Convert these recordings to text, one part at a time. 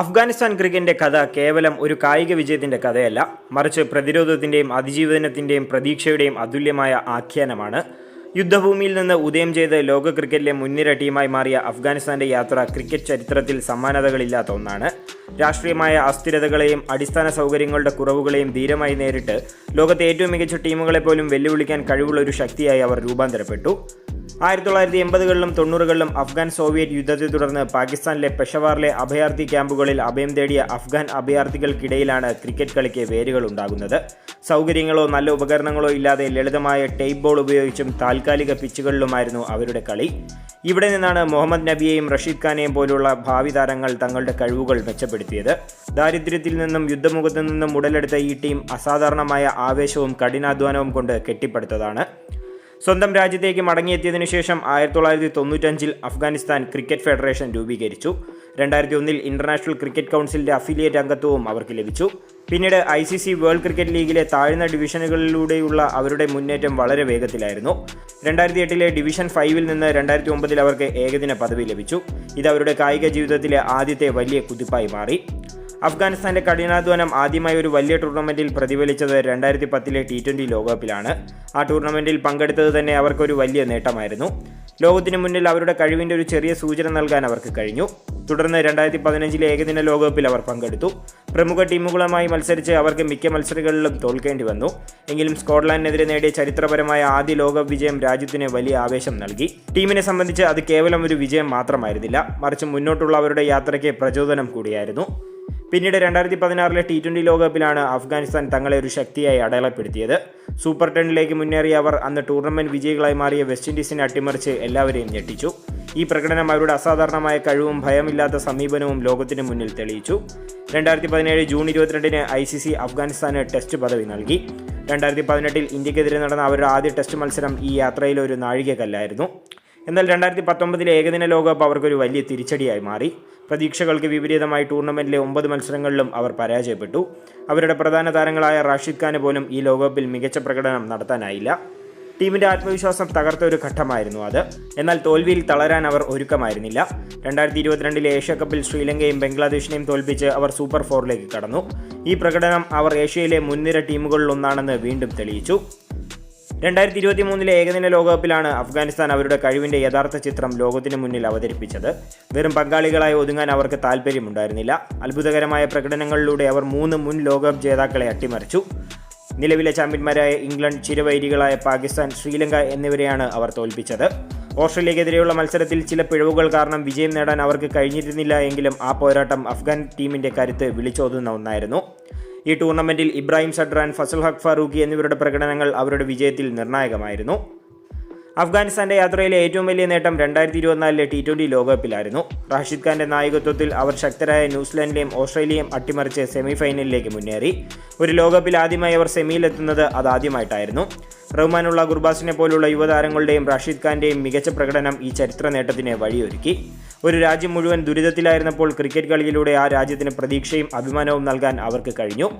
അഫ്ഗാനിസ്ഥാൻ ക്രിക്കറ്റിന്റെ കഥ കേവലം ഒരു കായിക വിജയത്തിന്റെ കഥയല്ല മറിച്ച് പ്രതിരോധത്തിന്റെയും അതിജീവനത്തിന്റെയും പ്രതീക്ഷയുടെയും അതുല്യമായ ആഖ്യാനമാണ്. യുദ്ധഭൂമിയിൽ നിന്ന് ഉദയം ചെയ്ത് ലോക ക്രിക്കറ്റിലെ മുൻനിര ടീമായി മാറിയ അഫ്ഗാനിസ്ഥാന്റെ യാത്ര ക്രിക്കറ്റ് ചരിത്രത്തിൽ സമാനതകളില്ലാത്ത ഒന്നാണ്. രാഷ്ട്രീയമായ അസ്ഥിരതകളെയും അടിസ്ഥാന സൗകര്യങ്ങളുടെ കുറവുകളെയും ധീരമായി നേരിട്ട് ലോകത്തെ ഏറ്റവും മികച്ച ടീമുകളെ പോലും വെല്ലുവിളിക്കാൻ കഴിവുള്ള ഒരു ശക്തിയായി അവർ രൂപാന്തരപ്പെട്ടു. ആയിരത്തി തൊള്ളായിരത്തി എൺപതുകളിലും തൊണ്ണൂറുകളിലും അഫ്ഗാൻ സോവിയറ്റ് യുദ്ധത്തെ തുടർന്ന് പാകിസ്ഥാനിലെ പെഷവാറിലെ അഭയാർത്ഥി ക്യാമ്പുകളിൽ അഭയം തേടിയ അഫ്ഗാൻ അഭയാർത്ഥികൾക്കിടയിലാണ് ക്രിക്കറ്റ് കളിക്ക് വേരുകൾ ഉണ്ടാകുന്നത്. സൗകര്യങ്ങളോ നല്ല ഉപകരണങ്ങളോ ഇല്ലാതെ ലളിതമായ ടേപ്പ് ബോൾ ഉപയോഗിച്ചും താൽക്കാലിക പിച്ചുകളിലുമായിരുന്നു അവരുടെ കളി. ഇവിടെ നിന്നാണ് മുഹമ്മദ് നബിയെയും റഷീദ് ഖാനെയും പോലുള്ള ഭാവി താരങ്ങൾ തങ്ങളുടെ കഴിവുകൾ മെച്ചപ്പെടുത്തിയത്. ദാരിദ്ര്യത്തിൽ നിന്നും യുദ്ധമുഖത്തു നിന്നും ഉടലെടുത്ത ഈ ടീം അസാധാരണമായ ആവേശവും കഠിനാധ്വാനവും കൊണ്ട് കെട്ടിപ്പടുത്തതാണ്. സ്വന്തം രാജ്യത്തേക്ക് മടങ്ങിയെത്തിയതിനു ശേഷം ആയിരത്തി തൊള്ളായിരത്തി തൊണ്ണൂറ്റഞ്ചിൽ അഫ്ഗാനിസ്ഥാൻ ക്രിക്കറ്റ് ഫെഡറേഷൻ രൂപീകരിച്ചു. രണ്ടായിരത്തി ഒന്നിൽ ഇന്റർനാഷണൽ ക്രിക്കറ്റ് കൗൺസിലിന്റെ അഫിലിയേറ്റ് അംഗത്വവും അവർക്ക് ലഭിച്ചു. പിന്നീട് I C C World Cricket ലീഗിലെ താഴ്ന്ന ഡിവിഷനുകളിലൂടെയുള്ള അവരുടെ മുന്നേറ്റം വളരെ വേഗത്തിലായിരുന്നു. രണ്ടായിരത്തി എട്ടിലെ ഡിവിഷൻ ഫൈവിൽ നിന്ന് രണ്ടായിരത്തി ഒമ്പതിൽ അവർക്ക് ഏകദിന പദവി ലഭിച്ചു. ഇത് അവരുടെ കായിക ജീവിതത്തിലെ ആദ്യത്തെ വലിയ കുതിപ്പായി മാറി. അഫ്ഗാനിസ്ഥാന്റെ കഠിനാധ്വാനം ആദ്യമായി ഒരു വലിയ ടൂർണമെന്റിൽ പ്രതിഫലിച്ചത് രണ്ടായിരത്തി പത്തിലെ ടി ട്വന്റി ലോകകപ്പിലാണ്. ആ ടൂർണമെന്റിൽ പങ്കെടുത്തത് തന്നെ അവർക്കൊരു വലിയ നേട്ടമായിരുന്നു. ലോകത്തിന് മുന്നിൽ അവരുടെ കഴിവിന്റെ ഒരു ചെറിയ സൂചന നൽകാൻ അവർക്ക് കഴിഞ്ഞു. തുടർന്ന് രണ്ടായിരത്തി പതിനഞ്ചിലെ ഏകദിന ലോകകപ്പിൽ അവർ പങ്കെടുത്തു. പ്രമുഖ ടീമുകളുമായി മത്സരിച്ച് അവർക്ക് മിക്ക മത്സരങ്ങളിലും തോൽക്കേണ്ടി വന്നു. എങ്കിലും സ്കോട്ട്ലാൻഡിനെതിരെ നേടിയ ചരിത്രപരമായ ആദ്യ ലോകകപ്പ് വിജയം രാജ്യത്തിന് വലിയ ആവേശം നൽകി. ടീമിനെ സംബന്ധിച്ച് അത് കേവലം ഒരു വിജയം മാത്രമായിരുന്നില്ല. മറിച്ച് മുന്നോട്ടുള്ള അവരുടെ യാത്രയ്ക്ക് പ്രചോദനം കൂടിയായിരുന്നു. പിന്നീട് രണ്ടായിരത്തി പതിനാറിലെ ടി ട്വന്റി ലോകകപ്പിലാണ് അഫ്ഗാനിസ്ഥാൻ തങ്ങളെ ഒരു ശക്തിയായി അടയാളപ്പെടുത്തിയത്. സൂപ്പർ ടെന്നിലേക്ക് മുന്നേറിയ അവർ അന്ന് ടൂർണമെന്റ് വിജയികളായി മാറിയ വെസ്റ്റ് ഇൻഡീസിനെ അട്ടിമറിച്ച് എല്ലാവരെയും ഞെട്ടിച്ചു. ഈ പ്രകടനം അവരുടെ അസാധാരണമായ കഴിവും ഭയമില്ലാത്ത സമീപനവും ലോകത്തിന് മുന്നിൽ തെളിയിച്ചു. രണ്ടായിരത്തി പതിനേഴ് ജൂൺ ഇരുപത്തിരണ്ടിന് ഐ സി സി അഫ്ഗാനിസ്ഥാന് ടെസ്റ്റ് പദവി നൽകി. രണ്ടായിരത്തി പതിനെട്ടിൽ ഇന്ത്യക്കെതിരെ നടന്ന അവരുടെ ആദ്യ ടെസ്റ്റ് മത്സരം ഈ യാത്രയിലെ ഒരു നാഴികക്കല്ലായിരുന്നു. എന്നാൽ രണ്ടായിരത്തി പത്തൊമ്പതിലെ ഏകദിന ലോകകപ്പ് അവർക്കൊരു വലിയ തിരിച്ചടിയായി മാറി. പ്രതീക്ഷകൾക്ക് വിപരീതമായി ടൂർണമെന്റിലെ ഒമ്പത് മത്സരങ്ങളിലും അവർ പരാജയപ്പെട്ടു. അവരുടെ പ്രധാന താരങ്ങളായ റാഷിദ് ഖാന് പോലും ഈ ലോകകപ്പിൽ മികച്ച പ്രകടനം നടത്താനായില്ല. ടീമിന്റെ ആത്മവിശ്വാസം തകർത്ത ഒരു ഘട്ടമായിരുന്നു അത്. എന്നാൽ തോൽവിയിൽ തളരാൻ അവർ ഒരുക്കമായിരുന്നില്ല. രണ്ടായിരത്തി ഇരുപത്തിരണ്ടിലെ ഏഷ്യ കപ്പിൽ ശ്രീലങ്കയും ബംഗ്ലാദേശിനെയും തോൽപ്പിച്ച് അവർ സൂപ്പർ ഫോറിലേക്ക് കടന്നു. ഈ പ്രകടനം അവർ ഏഷ്യയിലെ മുൻനിര ടീമുകളിലൊന്നാണെന്ന് വീണ്ടും തെളിയിച്ചു. രണ്ടായിരത്തി ഇരുപത്തി മൂന്നിലെ ഏകദിന ലോകകപ്പിലാണ് അഫ്ഗാനിസ്ഥാൻ അവരുടെ കഴിവിന്റെ യഥാർത്ഥ ചിത്രം ലോകത്തിന് മുന്നിൽ അവതരിപ്പിച്ചത്. വെറും പങ്കാളികളായി ഒതുങ്ങാൻ അവർക്ക് താല്പര്യമുണ്ടായിരുന്നില്ല അത്ഭുതകരമായ പ്രകടനങ്ങളിലൂടെ അവർ മൂന്ന് മുൻ ലോകകപ്പ് ജേതാക്കളെ അട്ടിമറിച്ചു. നിലവിലെ ചാമ്പ്യന്മാരായ ഇംഗ്ലണ്ട് ചിരവൈരികളായ പാകിസ്ഥാൻ ശ്രീലങ്ക എന്നിവരെയാണ് അവർ തോൽപ്പിച്ചത്. ഓസ്ട്രേലിയക്കെതിരെയുള്ള മത്സരത്തിൽ ചില പിഴവുകൾ കാരണം വിജയം നേടാൻ അവർക്ക് കഴിഞ്ഞിരുന്നില്ല എങ്കിലും ആ പോരാട്ടം അഫ്ഗാൻ ടീമിന്റെ കരുത്ത് വിളിച്ചോതുന്ന ഒന്നായിരുന്നു. ഈ ടൂർണമെന്റിൽ ഇബ്രാഹിം സഡ്രാൻ ഫസൽ ഹഖ് ഫാറൂഖി എന്നിവരുടെ പ്രകടനങ്ങൾ അവരുടെ വിജയത്തിൽ നിർണായകമായിരുന്നു. അഫ്ഗാനിസ്ഥാന്റെ യാത്രയിലെ ഏറ്റവും വലിയ നേട്ടം രണ്ടായിരത്തി ഇരുപത്തിനാലിലെ ടി ട്വന്റി ലോകകപ്പിലായിരുന്നു. റാഷിദ് ഖാന്റെ നായകത്വത്തിൽ അവർ ശക്തരായ ന്യൂസിലാൻഡിനെയും ഓസ്ട്രേലിയയും അട്ടിമറിച്ച് സെമിഫൈനലിലേക്ക് മുന്നേറി. ഒരു ലോകകപ്പിൽ ആദ്യമായി അവർ സെമിയിലെത്തുന്നത് അതാദ്യമായിട്ടായിരുന്നു. റഹ്മാനുള്ള ഗുർബാസിനെ പോലുള്ള യുവതാരങ്ങളുടെയും റാഷിദ് ഖാന്റെയും മികച്ച പ്രകടനം ഈ ചരിത്ര നേട്ടത്തിന് വഴിയൊരുക്കി. ഒരു രാജ്യം മുഴുവൻ ദുരിതത്തിലായിരുന്നപ്പോൾ ക്രിക്കറ്റ് കളിയിലൂടെ ആ രാജ്യത്തിന് പ്രതീക്ഷയും അഭിമാനവും നൽകാൻ അവർക്ക് കഴിഞ്ഞു.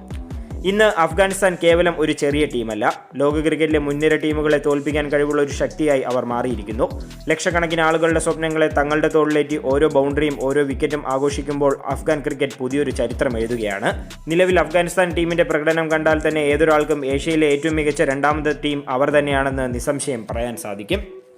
ഇന്ന് അഫ്ഗാനിസ്ഥാൻ കേവലം ഒരു ചെറിയ ടീമല്ല. ലോക ക്രിക്കറ്റിലെ മുൻനിര ടീമുകളെ തോൽപ്പിക്കാൻ കഴിവുള്ള ഒരു ശക്തിയായി അവർ മാറിയിരിക്കുന്നു. ലക്ഷക്കണക്കിന് ആളുകളുടെ സ്വപ്നങ്ങളെ തങ്ങളുടെ തോളിലേറ്റി ഓരോ ബൗണ്ടറിയും ഓരോ വിക്കറ്റും ആഘോഷിക്കുമ്പോൾ അഫ്ഗാൻ ക്രിക്കറ്റ് പുതിയൊരു ചരിത്രം എഴുതുകയാണ്. നിലവിൽ അഫ്ഗാനിസ്ഥാൻ ടീമിന്റെ പ്രകടനം കണ്ടാൽ തന്നെ ഏതൊരാൾക്കും ഏഷ്യയിലെ ഏറ്റവും മികച്ച രണ്ടാമത്തെ ടീം അവർ തന്നെയാണെന്ന് നിസ്സംശയം പറയാൻ സാധിക്കും.